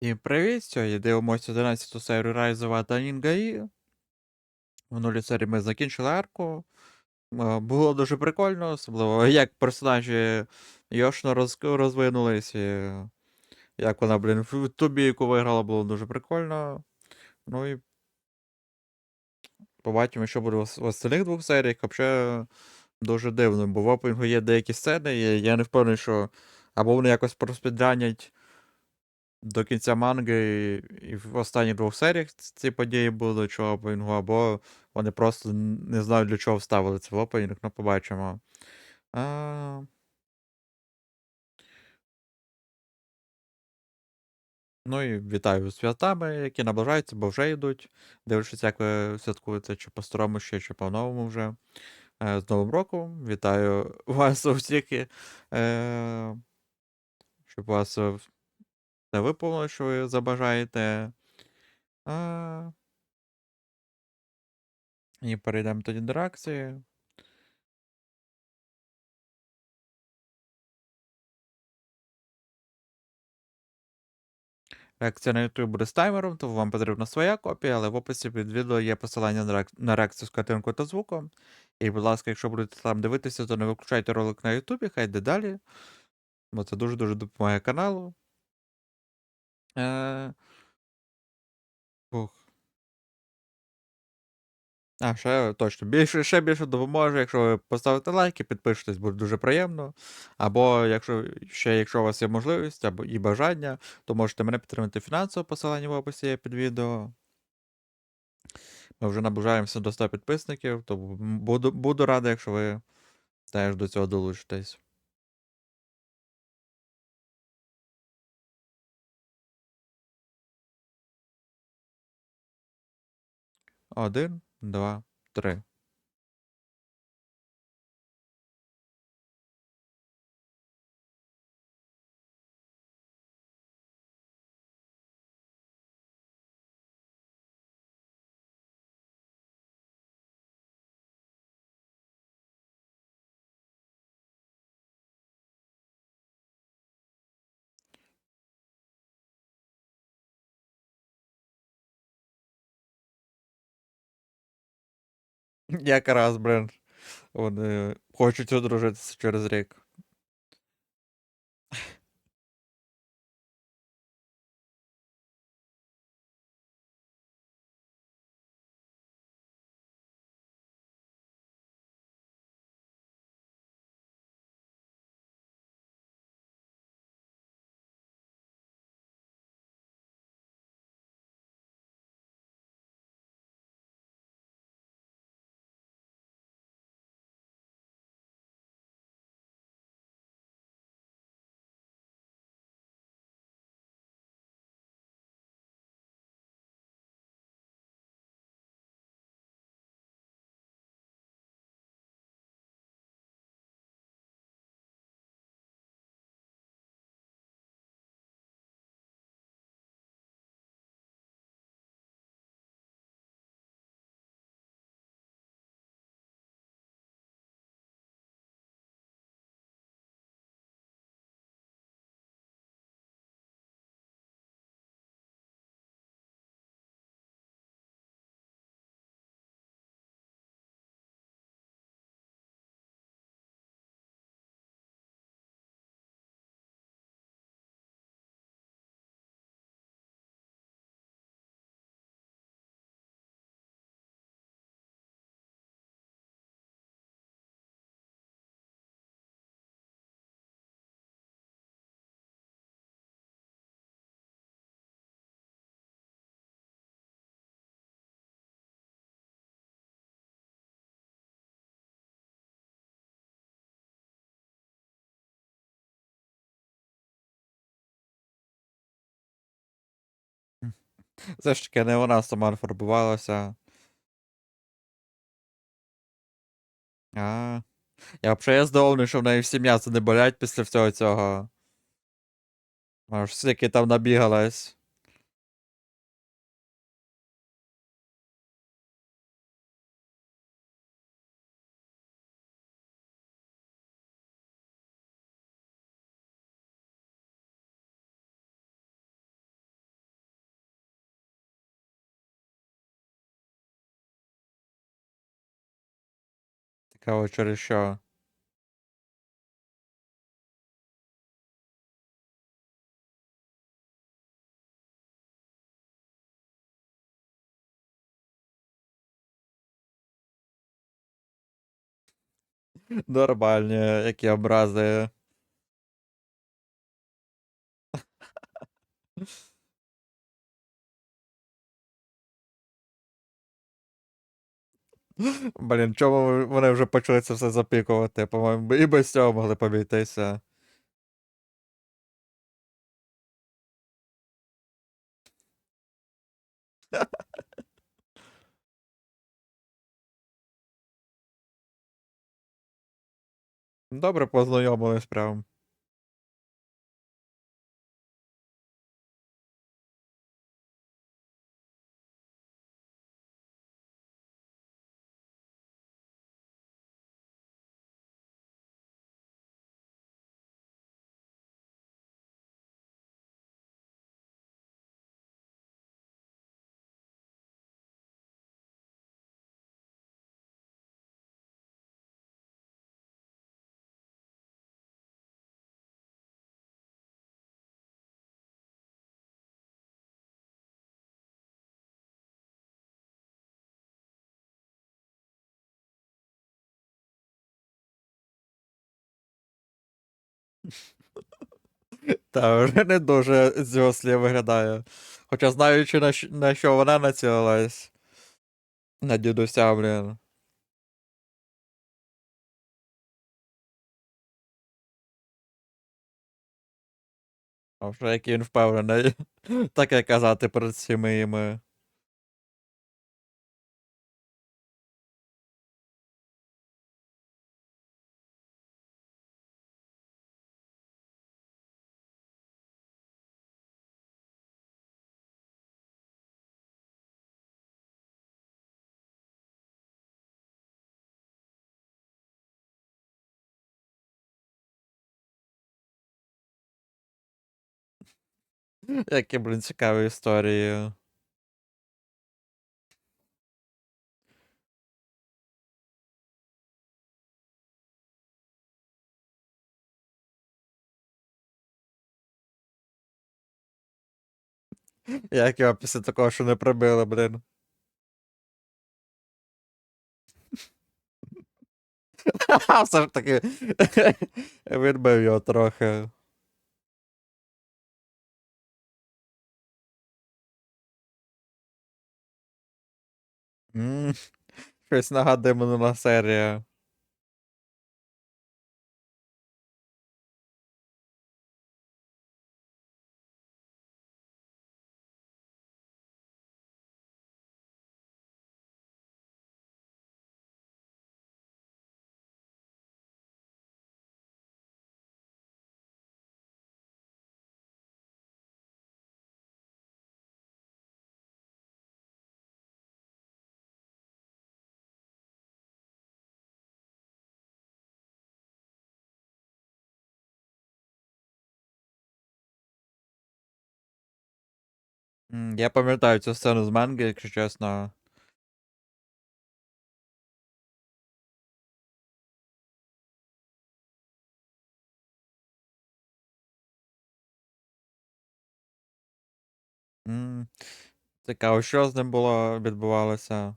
І привіт! Сьогодні дивимося 11 серію Райзова та Нінгаї. В минулій серії ми закінчили арку. Е, Було дуже прикольно, особливо як персонажі Йошно роз... розвинулись, і як вона, блін, в ту бійку виграла, було дуже прикольно. Ну і побачимо, що буде в ос- в остальних двох серіях. Взагалі дуже дивно, бо в опенгу є деякі сцени, і я не впевнений, що або вони якось проспідранять до кінця манги і, в останніх двох серіях ці події були чи опенінгу, або вони просто не знають для чого вставили це в опенінг, ну побачимо. А... Ну і вітаю з святами, які наближаються, бо вже йдуть. Дивлячись, як ви святкуєте, чи по-старому ще, чи по-новому вже. Е, з Новим роком. Вітаю вас у всіх. і, Е... Щоб у вас все виповнило, що ви забажаєте. А... І перейдемо тоді до реакції. Реакція на YouTube буде з таймером, тому вам потрібна своя копія, але в описі під відео є посилання на реакцію з картинкою та звуком. І, будь ласка, якщо будете там дивитися, то не виключайте ролик на YouTube, хай йде далі. Бо це дуже-дуже допомагає каналу. Е... А, ще точно. Більше, ще більше допоможе, якщо ви поставите лайк і підпишетесь, буде дуже приємно. Або якщо ще якщо у вас є можливість або і бажання, то можете мене підтримати фінансово, посилання в описі під відео. Ми вже наближаємося до 100 підписників, то буду, буду радий, якщо ви теж до цього долучитесь. Один, два, три. Якраз, блин. Вони хочуть одружитися через рік. Все ж таки, не вона сама фарбувалася. А. Я взагалі здивований, що в неї всі м'ясо не болять після всього цього. Аж стільки там набігалась. Цікаво, через що. Нормальні, які образи. Блін, чому вони вже почали це все запікувати? По-моєму, і без цього могли побійтися. Добре познайомились прям. Та вже не дуже з цього слів виглядає. Хоча знаючи, на, що- на що вона націлилась. На дідуся, блін. А вже який він впевнений. Таке казати перед всіми іми. Які, блін, цікаві історії. Як його після такого, що не прибили, блін. Все ж таки відбив його трохи. М, Щось нагадує минула серія. М, Я пам'ятаю цю сцену з манги, якщо чесно. М, Цікаво, що з ним було відбувалося.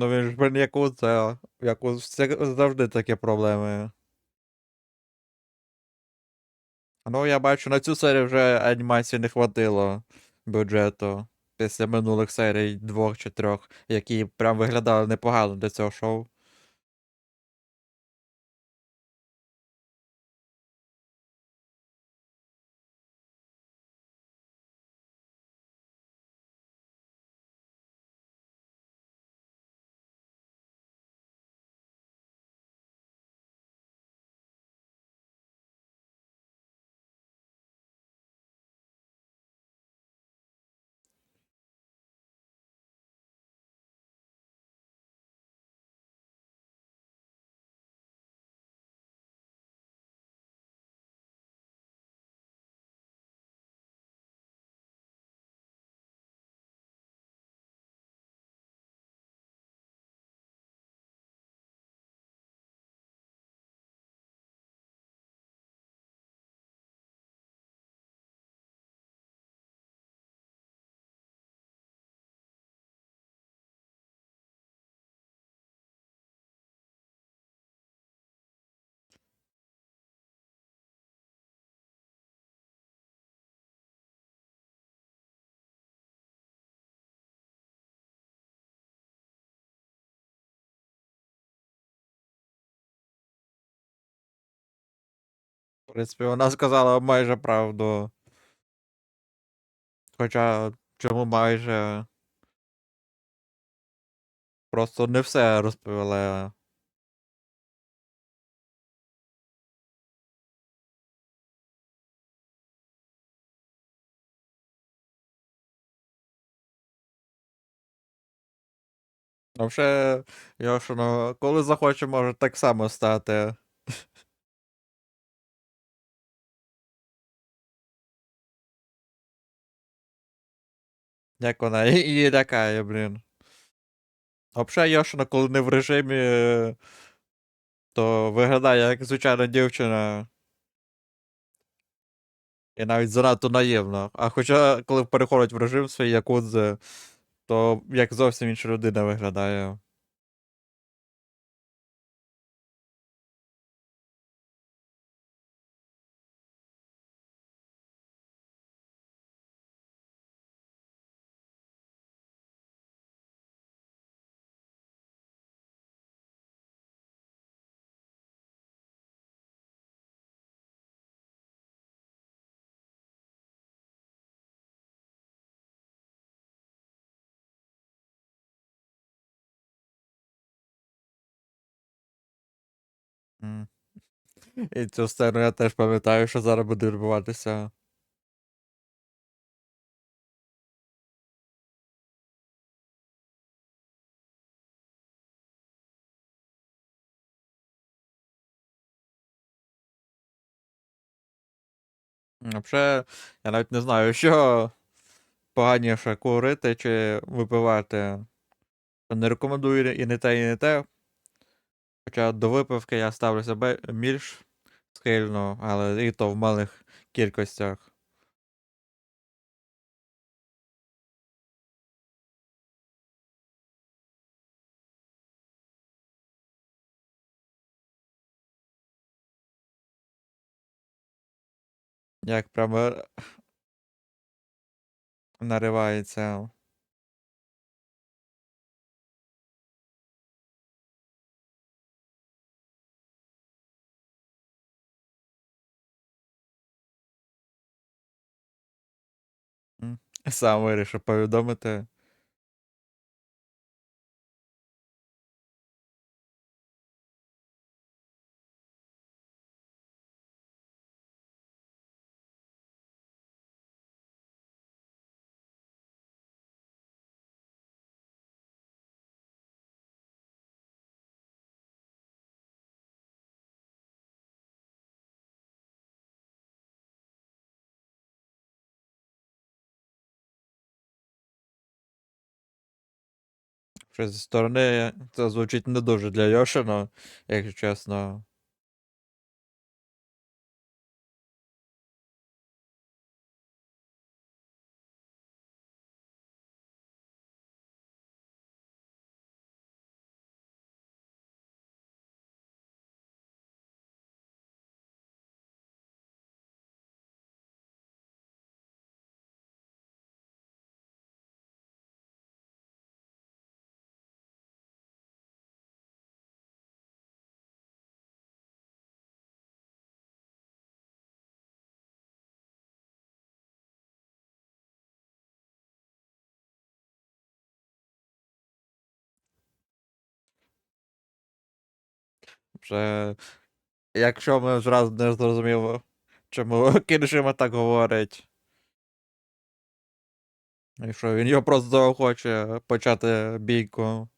Ну він ж блін. Якудза це завжди такі проблеми. Ну, я бачу, на цю серію вже анімації не хватило бюджету. Після минулих серій двох чи трьох, які прям виглядали непогано для цього шоу. В принципі, вона сказала майже правду. Хоча, чому майже. Просто не все розповіла. А вже, Йошино, коли захоче, може так само стати. Як вона її лякає, блін. Взагалі, Йошина, коли не в режимі, то виглядає як звичайна дівчина. І навіть занадто наївно. А хоча, коли переходить в режим свій якудзи, то як зовсім інша людина виглядає. І цю сцену я теж пам'ятаю, що зараз буде відбуватися. Взагалі, я навіть не знаю, що поганіше курити чи випивати. Не рекомендую і не те, і не те. Хоча до випивки я ставлюся більш схильно, але і то в малих кількостях. Як прямо наривається. Сам вирішив повідомити. Що зі сторони це звучить не дуже для Йошина, якщо чесно. Вже, якщо ми зразу не зрозуміли, чому Кіншима так говорить. Якщо він його просто хоче почати бійку.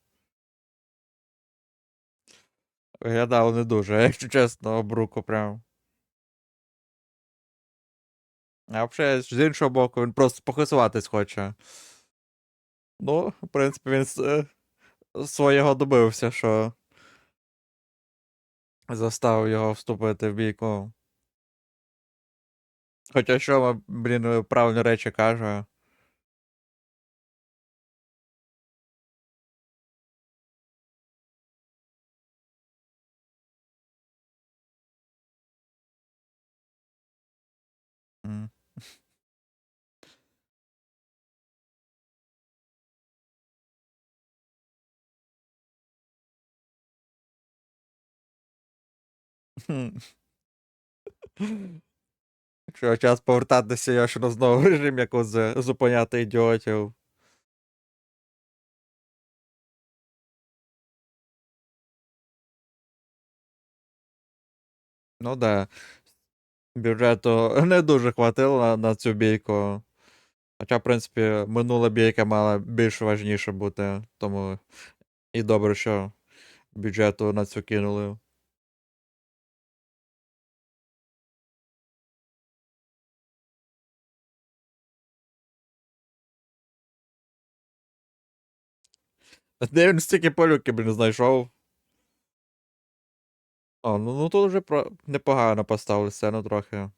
Виглядало не дуже, якщо чесно, обруку прям. А взагалі, з іншого боку, він просто похисуватись хоче. Ну, в принципі, він с- свого добився, що заставив його вступити в бійку. Хоча що, блін, правильні речі каже. Якщо час повертатися, я на знову режим якось зупиняти ідіотів. Ну да. Бюджету не дуже хватило на, на цю бійку. Хоча, в принципі, минула бійка мала більш важніше бути, тому і добре, що бюджету на цю кинули. Де він стільки полюків, блін, знайшов? О, ну, ну тут вже про... непогано поставили сцену трохи.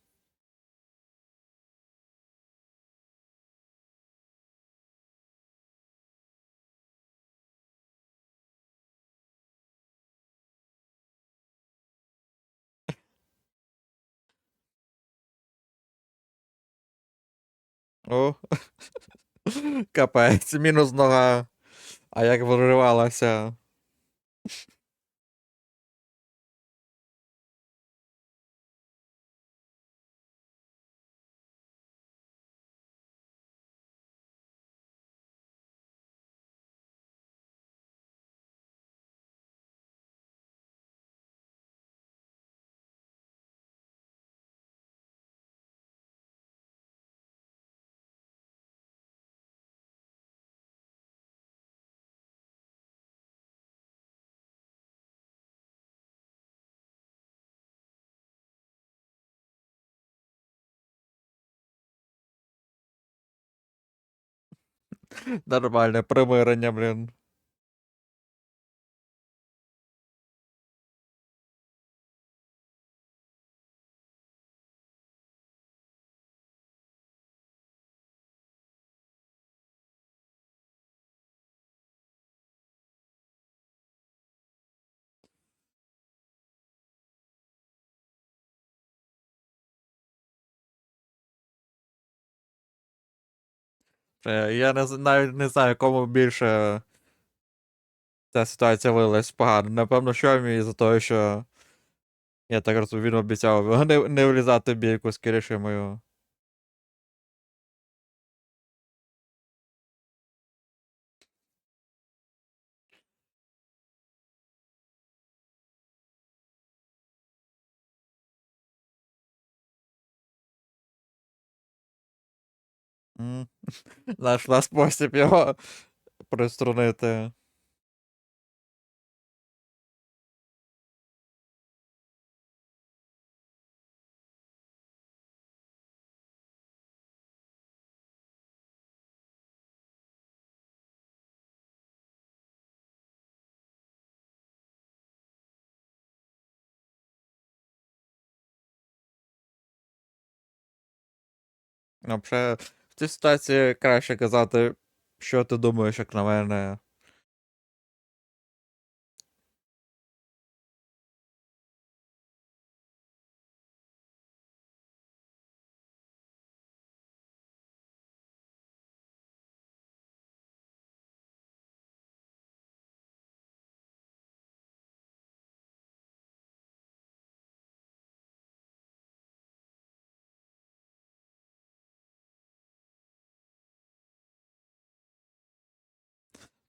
О. Капець, мінус нога. А як виривалася. Нормальне примирення, блін. Я не, навіть не знаю, кому більше ця ситуація вилилась погано. Напевно, що мій за те, що. Я так розумію, він обіцяв не, не влізати в бійку з Киришимою. Знайшла спосіб його приструнити. Ну, Взагалі, в цій ситуації краще казати, що ти думаєш, як на мене.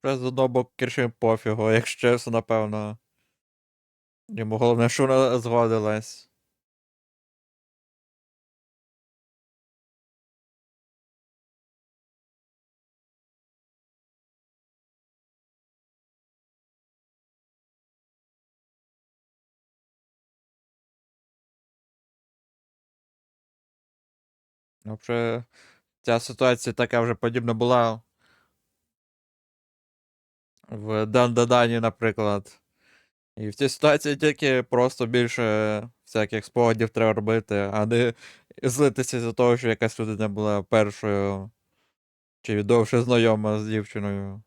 Вже з одного пофігу, якщо чесно, напевно. Йому головне, що вона згодилась. Ну, Вже ця ситуація така вже подібна була в Дандадані, наприклад. І в цій ситуації тільки просто більше всяких спогадів треба робити, а не злитися за того, що якась людина була першою чи довше знайома з дівчиною.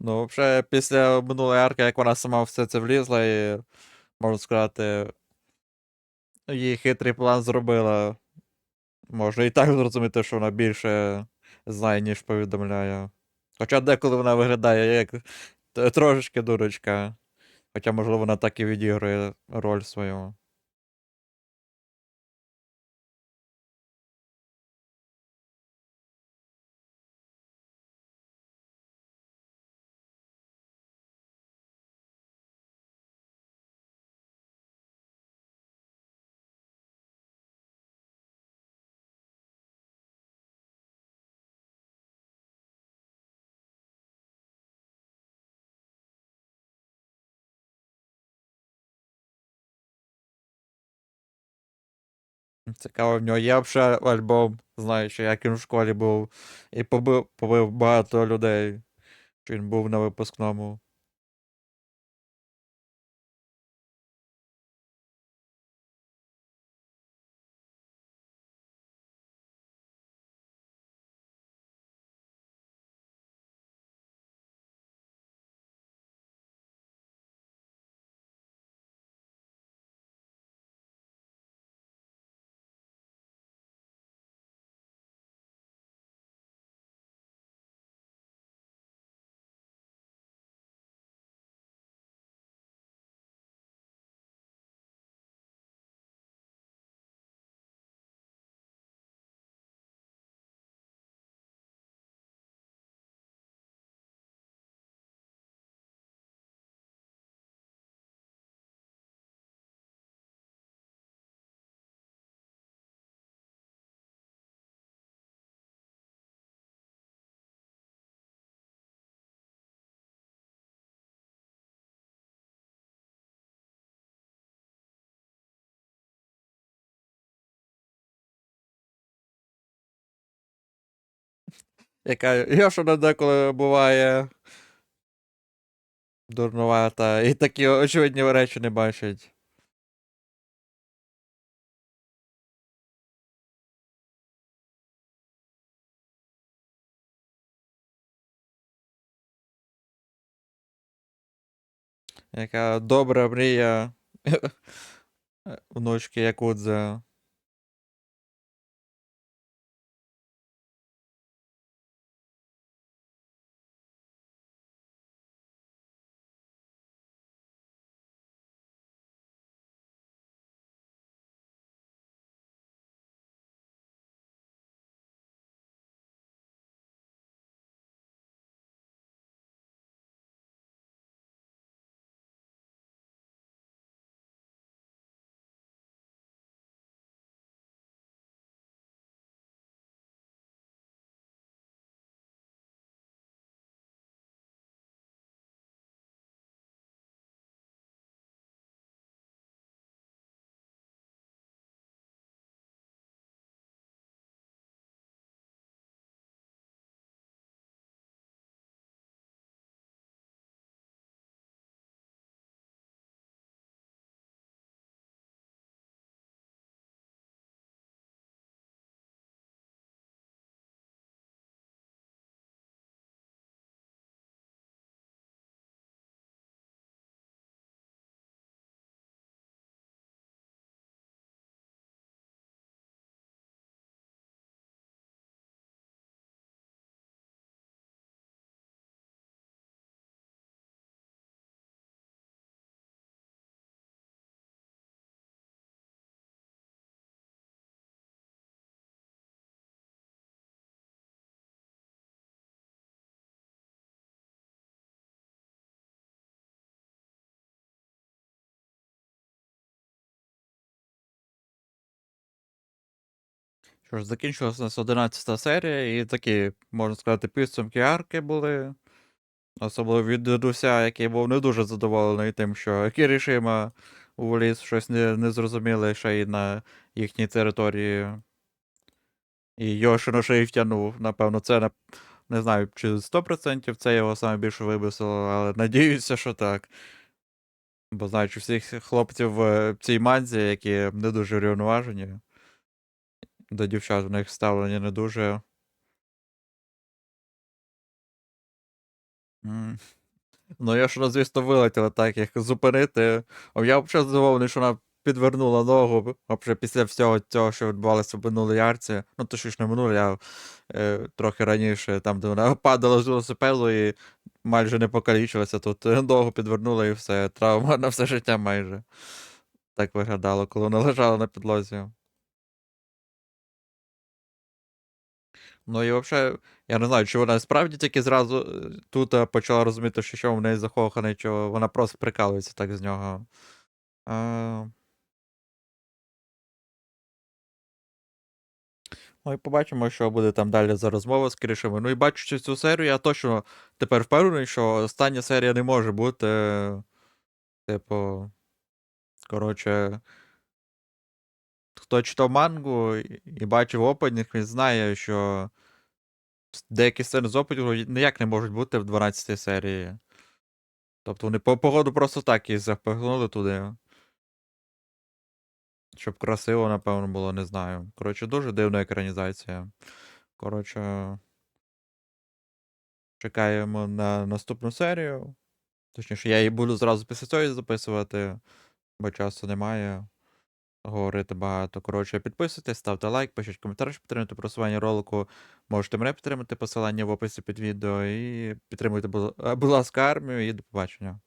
Ну, взагалі, після минулої арки, як вона сама все це влізла, і, можна сказати, її хитрий план зробила. Можна і так зрозуміти, що вона більше знає, ніж повідомляє. Хоча деколи вона виглядає як трошечки дурочка. Хоча, можливо, вона так і відігрує роль свою. Цікаво, в нього є ще альбом, знаючи, як він в школі був, і побив, побив багато людей, що він був на випускному. Яка Йошина деколи буває дурнувата, і такі очевидні речі не бачить. Яка добра мрія внучки Якудзе. Що ж, закінчилась у нас 11 серія, і такі, можна сказати, підсумки арки були. Особливо від дідуся, який був не дуже задоволений тим, що Кірішима уволіз щось не, незрозуміле ще й на їхній території. І Йошино ще й втягнув. Напевно, це не, знаю, чи 100% це його саме більше але надіюся, що так. Бо знаючи всіх хлопців в цій манзі, які не дуже рівноважені. До дівчат в них ставлення не дуже. Ну, якщо вона, звісно, вилетіла так, як зупинити. Я взагалі здивований, що вона підвернула ногу вообще після всього цього, що відбувалося в минулій арці. Ну, точніше, не минулій, а е, трохи раніше, там, де вона падала з велосипеду і майже не покалічилася. Тут е, ногу підвернула і все. Травма на все життя майже. Так виглядало, коли вона лежала на підлозі. Ну і взагалі, я не знаю, чи вона справді тільки зразу е, тут е, почала розуміти, що що в неї закоханий, чи вона просто прикалується так з нього. А... Ну і побачимо, що буде там далі за розмова з Крішами. Ну і бачучи цю серію, я точно тепер впевнений, що остання серія не може бути. е, Типу. Коротше. Хто читав мангу і і бачив опенінг, він знає, що деякі сцени з опенігу ніяк не можуть бути в 12 серії. Тобто вони по погоду просто так їх запихнули туди. Щоб красиво, напевно, було, не знаю. Коротше, дуже дивна екранізація. Коротше. Чекаємо на наступну серію. Точніше, я її буду зразу після цього записувати, бо часу немає. Говорити багато. Коротше, підписуйтесь, ставте лайк, пишіть коментар, щоб підтримати просування ролику. Можете мене підтримати, посилання в описі під відео. І підтримуйте, будь будь ласка, армію і до побачення.